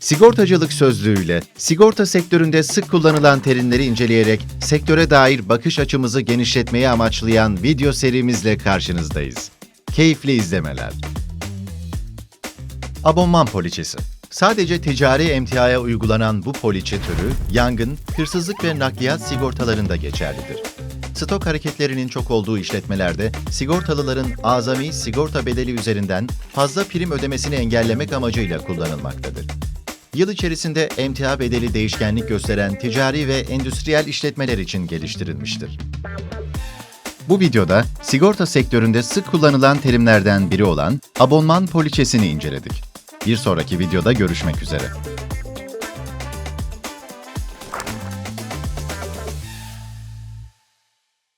Sigortacılık sözlüğüyle sigorta sektöründe sık kullanılan terimleri inceleyerek sektöre dair bakış açımızı genişletmeyi amaçlayan video serimizle karşınızdayız. Keyifli izlemeler. Abonman poliçesi. Sadece ticari emtiaya uygulanan bu poliçe türü, yangın, hırsızlık ve nakliyat sigortalarında geçerlidir. Stok hareketlerinin çok olduğu işletmelerde sigortalıların azami sigorta bedeli üzerinden fazla prim ödemesini engellemek amacıyla kullanılmaktadır. Yıl içerisinde emtia bedeli değişkenlik gösteren ticari ve endüstriyel işletmeler için geliştirilmiştir. Bu videoda sigorta sektöründe sık kullanılan terimlerden biri olan abonman poliçesini inceledik. Bir sonraki videoda görüşmek üzere.